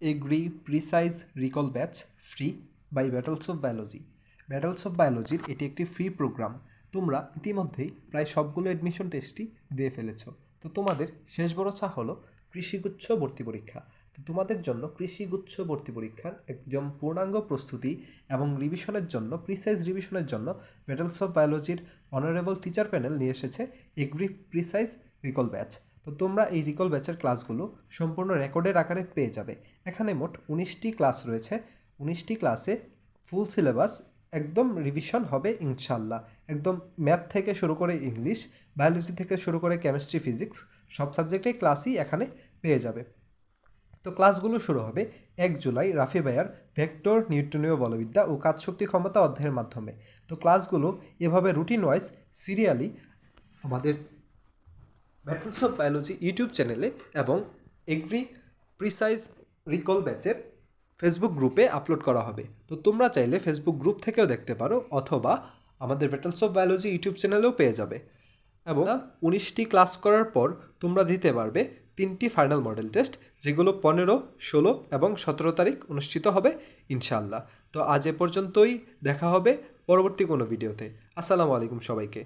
Agri, precise, recall batch, free by battles of biology. Battles of বায়োলজির এটি একটি free programme. তোমরা ইতিমধ্যেই প্রায় সবগুলো অ্যাডমিশন টেস্টই দিয়ে ফেলেছো। তো তোমাদের শেষ ভরসা হলো কৃষিগুচ্ছ ভর্তি পরীক্ষা। তো তোমাদের জন্য কৃষিগুচ্ছ ভর্তি পরীক্ষার একদম পূর্ণাঙ্গ প্রস্তুতি এবং রিভিশনের জন্য প্রিসাইজ রিভিশনের জন্য ব্যাটলস অফ বায়োলজির অনারেবল টিচার প্যানেল নিয়ে এসেছে এগ্রি, প্রিসাইজ, রিকল ব্যাচ। তো তোমরা এই রিকল ব্যাচের ক্লাসগুলো সম্পূর্ণ রেকর্ডের আকারে পেয়ে যাবে। এখানে মোট উনিশটি ক্লাস রয়েছে। উনিশটি ক্লাসে ফুল সিলেবাস একদম রিভিশন হবে ইনশাল্লাহ। একদম ম্যাথ থেকে শুরু করে ইংলিশ বায়োলজি থেকে শুরু করে কেমিস্ট্রি ফিজিক্স সব সাবজেক্টের ক্লাসই এখানে পেয়ে যাবে। তো ক্লাসগুলো শুরু হবে এক জুলাই রাফি ভাইয়ার ভেক্টর নিউটনীয় বলবিদ্যা ও কাজ শক্তি ক্ষমতা অধ্যায়ের মাধ্যমে। তো ক্লাসগুলো এভাবে রুটিন ওয়াইজ সিরিয়ালি আমাদের ব্যাটলস অফ বায়োলজি ইউটিউব চ্যানেলে এবং এগ্রি প্রিসাইজ রিকল ব্যাচের ফেসবুক গ্রুপে আপলোড করা হবে। তো তোমরা চাইলে ফেসবুক গ্রুপ থেকেও দেখতে পারো অথবা আমাদের ব্যাটলস অফ বায়োলজি ইউটিউব চ্যানেলেও পেয়ে যাবে। এবং উনিশটি ক্লাস করার পর তোমরা দিতে পারবে তিনটি ফাইনাল মডেল টেস্ট যেগুলো পনেরো, ষোলো এবং সতেরো তারিখ অনুষ্ঠিত হবে ইনশাআল্লাহ। তো আজ এ পর্যন্তই দেখা হবে পরবর্তী কোনো ভিডিওতে আসসালামু আলাইকুম সবাইকে।